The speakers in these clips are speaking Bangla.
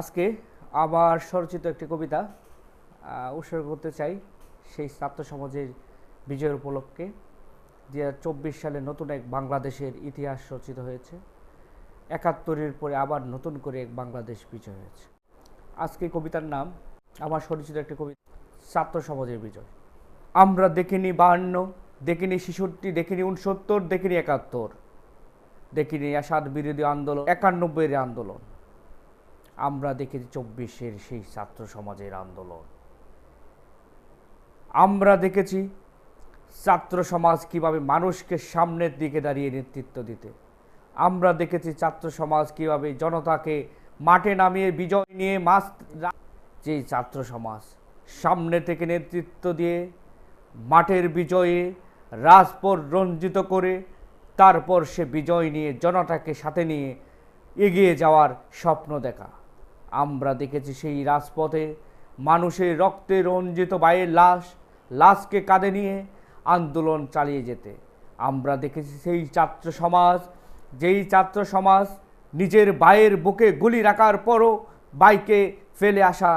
আজকে আবার স্বরচিত একটি কবিতা উৎসর্গ করতে চাই সেই ছাত্র সমাজের বিজয়ের উপলক্ষে। চব্বিশ সালে নতুন এক বাংলাদেশের ইতিহাস রচিত হয়েছে। একাত্তরের পরে আবার নতুন করে এক বাংলাদেশ বিজয় হয়েছে। আজকে কবিতার নাম, আমার স্বরচিত একটি কবিতা ছাত্র সমাজের বিজয়। আমরা দেখিনি বাহান্ন, দেখিনি ছেষট্টি, দেখিনি উনসত্তর দেখিনি একাত্তর। দেখিনি, আসাদ বিরোধী আন্দোলন একানব্বইয়ের আন্দোলন। আমরা দেখেছি চব্বিশের সেই ছাত্র সমাজের আন্দোলন। আমরা দেখেছি ছাত্র সমাজ কীভাবে মানুষকে সামনের দিকে দাঁড়িয়ে নেতৃত্ব দিতে। আমরা দেখেছি ছাত্র সমাজ কীভাবে জনতাকে মাঠে নামিয়ে বিজয় নিয়ে মাস যে ছাত্র সমাজ সামনে থেকে নেতৃত্ব দিয়ে মাঠের বিজয়ে রাজপথ রঞ্জিত করে তারপর সে বিজয় নিয়ে, জনতাকে সাথে নিয়ে এগিয়ে যাওয়ার স্বপ্ন দেখা। আমরা দেখেছি সেই রাজপথে মানুষের রক্তে রঞ্জিত বায়ের লাশ, লাশকে কাঁধে নিয়ে আন্দোলন চালিয়ে যেতে। আমরা দেখেছি সেই ছাত্র সমাজ, যেই ছাত্র সমাজ নিজের বায়ের বুকে গুলি রাখার পরও বাইকে ফেলে আসা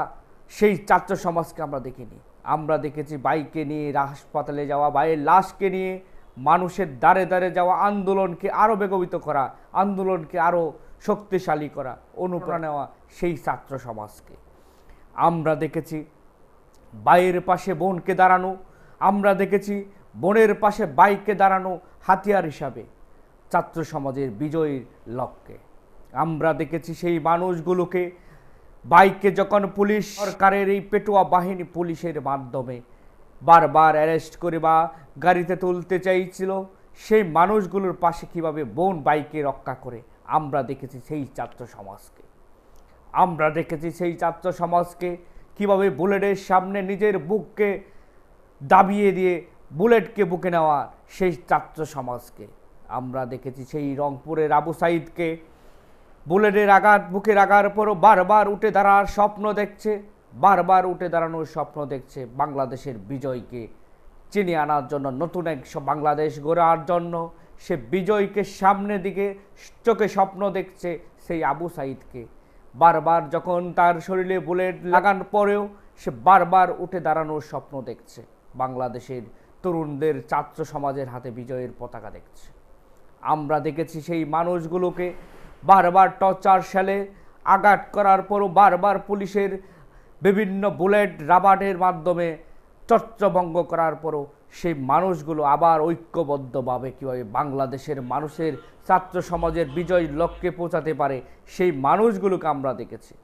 সেই ছাত্র সমাজকে আমরা দেখিনি। আমরা দেখেছি বাইকে নিয়ে হাসপাতালে যাওয়া বাইয়ের লাশকে নিয়ে মানুষের দ্বারে দ্বারে যাওয়া আন্দোলনকে আরও বেগবিত করা, আন্দোলনকে আরও শক্তিশালী করা, অনুপ্রেরণা নেওয়া সেই ছাত্র সমাজকে। আমরা দেখেছি বাইয়ের পাশে বোনকে দাঁড়ানো, আমরা দেখেছি বোনের পাশে বাইককে দাঁড়ানো হাতিয়ার হিসাবে ছাত্র সমাজের বিজয়ীর লক্ষ্যে। আমরা দেখেছি সেই মানুষগুলোকে বাইকে যখন পুলিশ সরকারের এই পেটুয়া বাহিনী পুলিশের মাধ্যমে বারবার অ্যারেস্ট করে বা গাড়িতে তুলতে চাইছিল, সেই মানুষগুলোর পাশে কীভাবে বোন বাইকে রক্ষা করে? আমরা দেখেছি সেই ছাত্র সমাজকে। আমরা দেখেছি সেই ছাত্র সমাজকে কীভাবে বুলেটের সামনে নিজের বুককে দাবিয়ে দিয়ে বুলেটকে বুকে নেওয়া সেই ছাত্র সমাজকে। আমরা দেখেছি সেই রংপুরের আবু সাইদকে বুলেটের আঘাত, বুকের আঘার পরও বারবার উঠে দাঁড়ার স্বপ্ন দেখছে। বারবার উঠে দাঁড়ানোর স্বপ্ন দেখছে বাংলাদেশের বিজয়কে। চিনিয়ে আনার জন্য নতুন এক বাংলাদেশ গড়ার জন্য সে বিজয়কে সামনে দিকে চোখে স্বপ্ন দেখছে সেই আবু সাইদকে। বারবার যখন তার শরীরে বুলেট লাগান পরেও সে বারবার উঠে দাঁড়ানোর স্বপ্ন দেখছে। বাংলাদেশের তরুণদের ছাত্র সমাজের হাতে বিজয়ের পতাকা দেখছে। আমরা দেখেছি সেই মানুষগুলোকে বারবার টর্চার সেলে আঘাত করার পরও বারবার পুলিশের বিভিন্ন বুলেট রাবারের মাধ্যমে চর্চভঙ্গ করার পরও সেই মানুষগুলো আবার ঐক্যবদ্ধভাবে কীভাবে বাংলাদেশের মানুষের, ছাত্র সমাজের বিজয় লক্ষ্যে পৌঁছাতে পারে, সেই মানুষগুলোকে আমরা দেখেছি।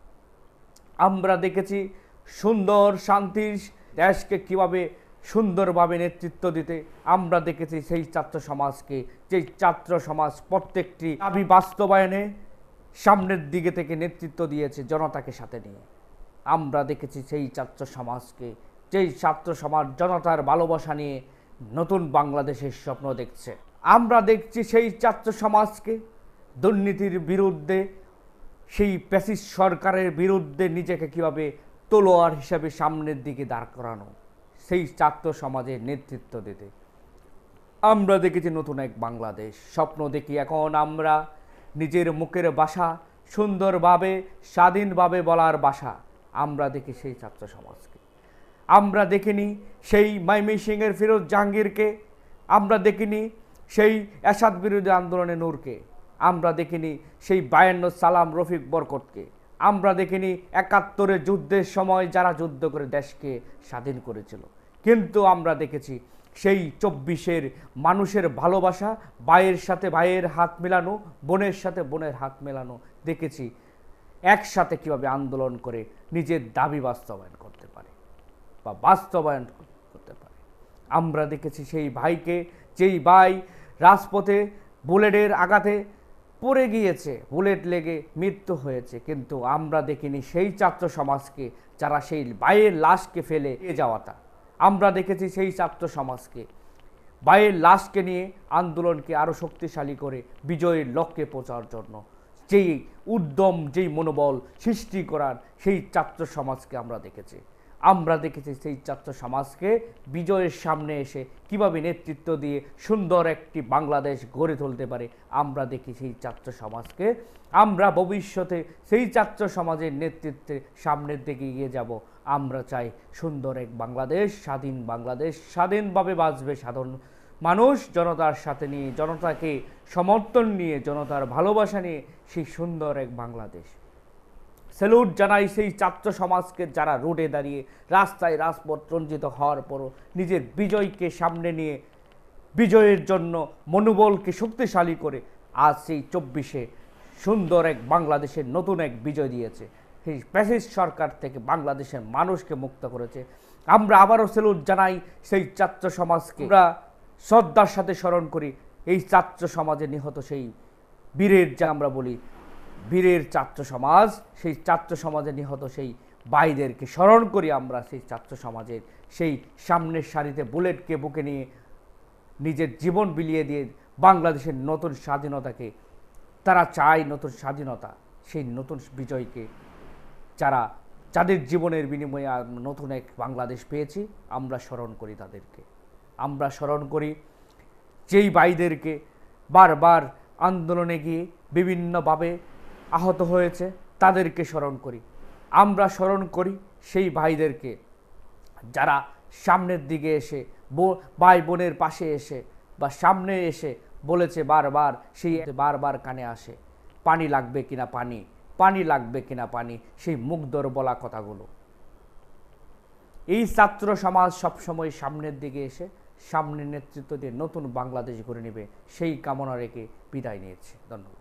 আমরা দেখেছি সুন্দর শান্তির দেশকে কীভাবে সুন্দরভাবে নেতৃত্ব দিতে, আমরা দেখেছি সেই ছাত্র সমাজকে, যেই ছাত্র সমাজ প্রত্যেকটি দাবি বাস্তবায়নে সামনের দিকে থেকে নেতৃত্ব দিয়েছে জনতাকে সাথে নিয়ে। আমরা দেখেছি সেই ছাত্র সমাজকে, যেই ছাত্র সমাজ জনতার ভালোবাসা নিয়ে নতুন বাংলাদেশের স্বপ্ন দেখছে। আমরা দেখছি সেই ছাত্র সমাজকে দুর্নীতির বিরুদ্ধে, সেই প্যাসিস সরকারের বিরুদ্ধে নিজেকে কীভাবে তলোয়ার হিসাবে সামনের দিকে দাঁড় করানো, সেই ছাত্র সমাজের নেতৃত্ব দিতে। আমরা দেখেছি নতুন এক বাংলাদেশ, স্বপ্ন দেখি এখন আমরা নিজের মুখের বাসা সুন্দরভাবে, স্বাধীনভাবে বলার ভাষা আমরা দেখি সেই ছাত্র সমাজকে। আমরা দেখিনি সেই মাইমিসিংয়ের ফিরোজ জাহাঙ্গীরকে। আমরা দেখিনি সেই এসাদ বিরোধী আন্দোলনে নূরকে। আমরা দেখিনি সেই বায়ান্ন সালাম রফিক বরকতকে। আমরা দেখিনি একাত্তরে যুদ্ধের সময় যারা যুদ্ধ করে দেশকে স্বাধীন করেছিল। কিন্তু আমরা দেখেছি সেই চব্বিশের মানুষের ভালোবাসা, ভাইয়ের সাথে ভাইয়ের হাত মেলানো, বোনের সাথে বোনের হাত মেলানো দেখেছি। একসাথে কীভাবে আন্দোলন করে নিজের দাবি বাস্তবায়ন করতে পারে বা বাস্তবায়ন করতে পারে। আমরা দেখেছি সেই ভাইকে, যেই ভাই রাজপথে বুলেটের আঘাতে পড়ে গিয়েছে, বুলেট লেগে মৃত্যু হয়েছে। কিন্তু আমরা দেখিনি সেই ছাত্র সমাজকে যারা সেই ভাইয়ের লাশকে ফেলে এ যাওয়াটা। আমরা দেখেছি সেই ছাত্র সমাজকে ভাইয়ের লাশকে নিয়ে আন্দোলনকে আরও শক্তিশালী করে বিজয়ের লক্ষ্যে পৌঁছার জন্য যেই উদ্যম, যেই মনোবল সৃষ্টি করার সেই ছাত্র সমাজকে আমরা দেখেছি। আমরা দেখেছি সেই ছাত্র সমাজকে বিজয়ের সামনে এসে কীভাবে নেতৃত্ব দিয়ে সুন্দর একটি বাংলাদেশ গড়ে তুলতে পারে, আমরা দেখি সেই ছাত্র সমাজকে। আমরা ভবিষ্যতে সেই ছাত্র সমাজের নেতৃত্বে সামনের দিকে এগিয়ে যাব। আমরা চাই সুন্দর এক বাংলাদেশ, স্বাধীন বাংলাদেশ, স্বাধীনভাবে বাঁচবে সাধারণ মানুষ জনতার সাথে নিয়ে, জনতাকে সমর্থন নিয়ে, জনতার ভালোবাসা নিয়ে সেই সুন্দর এক বাংলাদেশ। স্যালুট জানাই সেই ছাত্র সমাজকে যারা রোডে দাঁড়িয়ে রাস্তায় রাজপথ রঞ্জিত হওয়ার পরও নিজের বিজয়কে সামনে নিয়ে, বিজয়ের জন্য মনোবলকে শক্তিশালী করে আজ সেই চব্বিশে সুন্দর এক বাংলাদেশের নতুন এক বিজয় দিয়েছে। সেই প্যাসিস সরকার থেকে বাংলাদেশের মানুষকে মুক্ত করেছে। আমরা আবারও সেলুট জানাই সেই ছাত্র সমাজকে। আমরা শ্রদ্ধার সাথে স্মরণ করি, এই ছাত্র সমাজে নিহত সেই বীরের যা আমরা বলি, বীরের ছাত্র সমাজ, সেই ছাত্র সমাজে নিহত সেই বাইদেরকে স্মরণ করি আমরা, সেই ছাত্র সমাজের সেই সামনের সারিতে বুলেটকে বুকে নিয়ে নিজের জীবন বিলিয়ে দিয়ে বাংলাদেশের নতুন স্বাধীনতাকে, তারা চায় নতুন স্বাধীনতা, সেই নতুন বিজয়কে যারা যাদের জীবনের বিনিময়ে নতুন এক বাংলাদেশ পেয়েছি, আমরা স্মরণ করি তাদেরকে। আমরা স্মরণ করি। যেই ভাইদেরকে বারবার আন্দোলনে গিয়ে বিভিন্নভাবে আহত হয়েছে, তাদেরকে স্মরণ করি। আমরা স্মরণ করি সেই ভাইদেরকে যারা সামনের দিকে এসে ভাই বোনের পাশে এসে বা সামনে এসে বলেছে বারবার, সেই বারবার কানে আসে, পানি লাগবে কিনা পানি? পানি লাগবে কিনা পানি? সেই মুগ্ধর বলা কথাগুলো। এই ছাত্র সমাজ সবসময় সামনের দিকে এসে সামনের নেতৃত্ব দিয়ে নতুন বাংলাদেশ ঘুরে নেবে সেই কামনা রেখে বিদায় নিয়েছে। ধন্যবাদ।